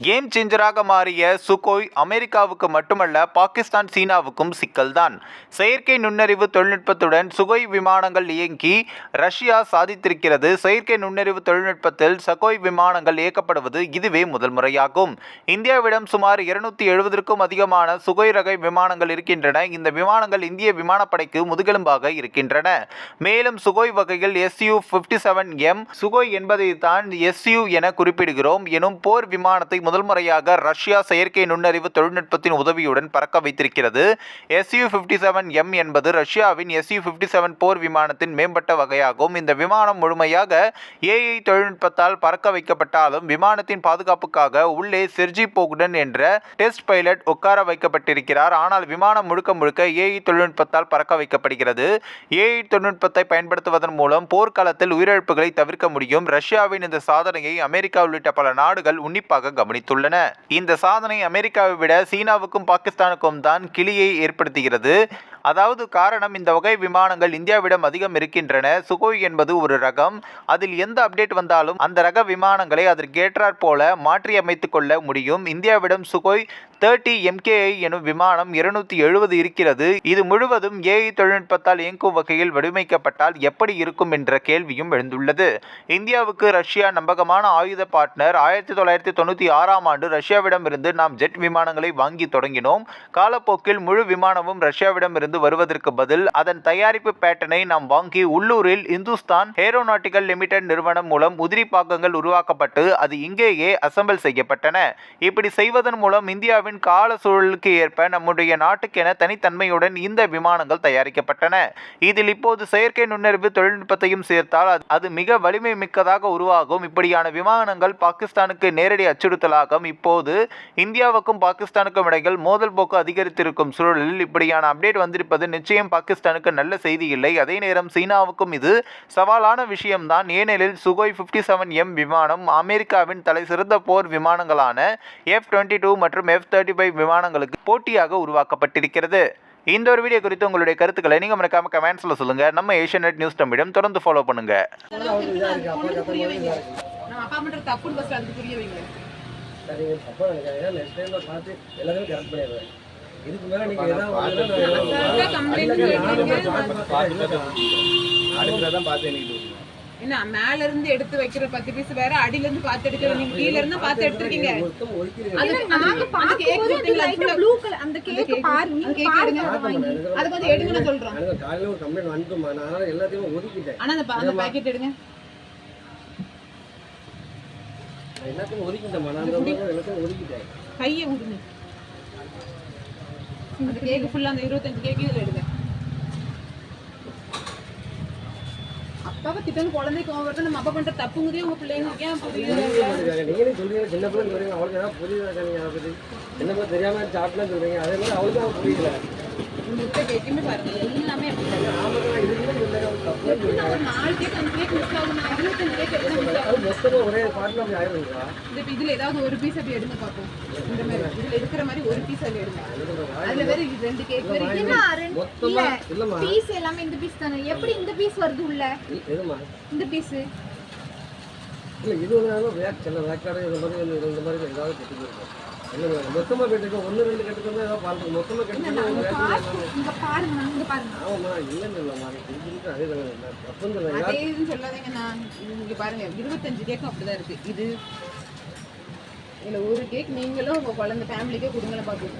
Game சேஞ்சராக மாறிய Sukhoi அமெரிக்காவுக்கு மட்டுமல்ல பாகிஸ்தான் சீனாவுக்கும் சிக்கல்தான். செயற்கை நுண்ணறிவு தொழில்நுட்பத்துடன் சுகோய் விமானங்கள் இயங்கி ரஷ்யா சாதித்திருக்கிறது. செயற்கை நுண்ணறிவு தொழில்நுட்பத்தில் சகோய் விமானங்கள் இயக்கப்படுவது இதுவே முதல் முறையாகும். இந்தியாவிடம் சுமார் இருநூத்தி எழுபதற்கும் அதிகமான சுகோய் ரக விமானங்கள் இருக்கின்றன. இந்த விமானங்கள் இந்திய விமானப்படைக்கு முதுகெலும்பாக இருக்கின்றன. மேலும் சுகோய் வகையில் SU fifty seven M Sukhoi என்பதை தான் எஸ்யூ என குறிப்பிடுகிறோம். எனும் போர் விமானத்தை முதல் முறையாக ரஷ்யா செயற்கை நுண்ணறிவு தொழில்நுட்பத்தின் உதவியுடன் பறக்க வைத்திருக்கிறது. எஸ்யூ ஃபிஃப்டி செவன் எம் என்பது ரஷ்யாவின் எஸ்யூ ஃபிஃப்டி செவன் போர் விமானத்தின் மேம்பட்ட வகையாகும். இந்த விமானம் முழுமையாக ஏஐ தொழில்நுட்பத்தால் பறக்க வைக்கப்பட்டாலும் விமானத்தின் பாதுகாப்புக்காக உள்ளே செர்ஜி போகுடன் என்ற டெஸ்ட் பைலட் உட்கார வைக்கப்பட்டிருக்கிறார். ஆனால் விமானம் முழுக்க முழுக்க ஏஐ தொழில்நுட்பத்தால் பறக்க வைக்கப்படுகிறது. ஏஐ தொழில்நுட்பத்தை பயன்படுத்துவதன் மூலம் போர்க்காலத்தில் உயிரிழப்புகளை தவிர்க்க முடியும். ரஷ்யாவின் இந்த சாதனையை அமெரிக்கா உள்ளிட்ட பல நாடுகள் உன்னிப்பாக கவனித்துள்ளன இந்த சாதனை அமெரிக்காவை விட சீனாவுக்கும் பாகிஸ்தானுக்கும் தான் கிளியை ஏற்படுத்துகிறது. அதாவது காரணம் இந்த வகை விமானங்கள் இந்தியாவிடம் அதிகம் இருக்கின்றன. சுகோய் என்பது ஒரு ரகம். அதில் எந்த அப்டேட் வந்தாலும் அந்த ரக விமானங்களை அதற்கேற்றாற் போல மாற்றி அமைத்து கொள்ள முடியும். இந்தியாவிடம் சுகோய் தேர்ட்டி எம்கேஐ எனும் விமானம் இருநூத்தி எழுபது இருக்கிறது. இது முழுவதும் ஏஐ தொழில்நுட்பத்தால் இயங்கும் வகையில் வடிவமைக்கப்பட்டால் எப்படி இருக்கும் என்ற கேள்வியும் எழுந்துள்ளது. இந்தியாவுக்கு ரஷ்யா நம்பகமான ஆயுத பார்ட்னர் ஆயிரத்தி தொள்ளாயிரத்தி தொண்ணூற்றி ஆறாம் ஆண்டு ரஷ்யாவிடமிருந்து நாம் ஜெட் விமானங்களை வாங்கி தொடங்கினோம். காலப்போக்கில் முழு விமானமும் ரஷ்யாவிடமிருந்து வருவதற்கு பதில் அதன் தயாரிப்பு பேட்டனை நாம் வாங்கி உள்ளூரில் இந்துஸ்தான் ஏரோநாட்டிக்கல் லிமிடெட் நிறுவனம் மூலம் உதிரி பாகங்கள் உருவாக்கப்பட்டு அது இங்கேயே அசெம்பிள் செய்யப்பட்டன. இப்படி செய்வதன் மூலம் இந்தியாவின் கால சூழலுக்கு ஏற்ப நம்முடைய நாட்டுக்கென தனித்தன்மையுடன் இந்த விமானங்கள் தயாரிக்கப்பட்டன. இதில் இப்போது செயற்கை நுண்ணறிவு தொழில்நுட்பத்தையும் சேர்த்தால் அது- மிக வலிமை மிக்கதாக உருவாகும். இப்படியான விமானங்கள் பாகிஸ்தானுக்கு நேரடி அச்சுறுத்தல் அச்சுறுத்தலாகும் இப்போது இந்தியாவுக்கும் பாகிஸ்தானுக்கும் இடையில் மோதல் போக்கு அதிகரித்திருக்கும் சூழலில் இப்படியான அப்டேட் வந்திருப்பது நிச்சயம் பாகிஸ்தானுக்கு நல்ல செய்தி இல்லை. அதே நேரம் சீனாவுக்கும் இது சவாலான விஷயம்தான். ஏனெனில் சுகோய் 57 செவன் எம் விமானம் அமெரிக்காவின் தலை சிறந்த போர் விமானங்களான எஃப் டுவெண்ட்டி டூ மற்றும் எஃப் தேர்ட்டி ஃபைவ் விமானங்களுக்கு போட்டியாக உருவாக்கப்பட்டிருக்கிறது. இந்த ஒரு வீடியோ குறித்து உங்களுடைய கருத்துக்களை நீங்கள் மறக்காம கமெண்ட்ஸில் சொல்லுங்கள் நம்ம ஏஷியன் நெட் நியூஸ் தம்பிடம் தொடர்ந்து ஃபாலோ பண்ணுங்கள் சரிங்க தப்பா நினைக்காதீங்க நெக்ஸ்ட் டைம்ல பார்த்து எல்லாத்தையும் கரெக்ட் பண்ணிடுறேன் இதுக்கு மேல நீங்க ஏதாவது பார்த்து என்ன மேல இருந்து எடுத்து வைக்கிற பத்து பீஸ் வேற அடியில இருந்து பார்த்து எடுக்கிற நீங்க கீழ இருந்து பார்த்து எடுத்திருக்கீங்க. அது நாங்க கேக் blue color- அந்த cake பாரு, நீங்க பாருங்க எடுங்க. அதை கொஞ்சம் எடுங்கன்னு சொல்றோம். காலையில ஒரு நான் அதனால எல்லாத்தையும் ஒதுக்கிட்டேன். ஆனா அந்த பாக்கெட் எடுங்க நான் எல்லாத்தையும் ஒதுக்கிட்டேன் எல்லாத்தையும் ஒதுக்கிட்டேன். கையை விடுங்க அந்த கேக் ஃபுல்லா அந்த இருபத்தஞ்சு கேக் இதுல எடுங்க. அப்பாவை திட்டம் குழந்தைக்கு கோவம் வருது நம்ம அப்பா பண்ற தப்புங்கிறதே உங்க பிள்ளைங்களுக்கு ஏன் புரியுது நீங்களே சொல்றீங்க சின்ன பிள்ளை சொல்றீங்க அவளுக்கு ஏதாவது புரியுதா நீங்க அதை பத்தி சின்ன பிள்ளை தெரியாம சாப்பிடலாம் சொல்றீங்க? அதே மாதிரி அவளுக்கு புரியல. கேக்குமே பாருங்க எல்லாமே அப்படி இதுல ஏதாவது ஒரு பீஸ் அப்படி எடுங்க பாப்போம். இந்த மாதிரி இதுல இருக்கிற மாதிரி ஒரு பீஸ் அப்படி எடுங்க. அதுல வேற இது ரெண்டு கேக் வேற இல்லம்மா piece? எல்லாமே இந்த piece தானே. எப்படி இந்த piece வருது உள்ள? இந்த piece? இல்ல இது வந்து வேக் சில வேக்காடு இந்த மாதிரி இந்த மாதிரி ஏதாவது கெட்டுக்கிருக்கும் இல்லை மொத்தமாக கெட்டுக்கோம் ஒன்று ரெண்டு கெட்டுக்கோங்க ஏதாவது பார்த்து மொத்தமாக கெட்டுக்கோங்க இங்க பாருங்க இங்க பாருங்க. ஆமாம்மா இல்லைன்னு இல்லைம்மா செஞ்சுட்டு அதே தானே தப்புன்னு இல்லை அதே இதுன்னு சொல்லாதீங்க நான் இங்க பாருங்க. இருபத்தஞ்சு கேக்கும் அப்படிதான் இருக்கு. இது இதுல ஒரு கேக் நீங்களும் உங்க குழந்தை ஃபேமிலிக்கே கொடுங்களேன் பாப்போம்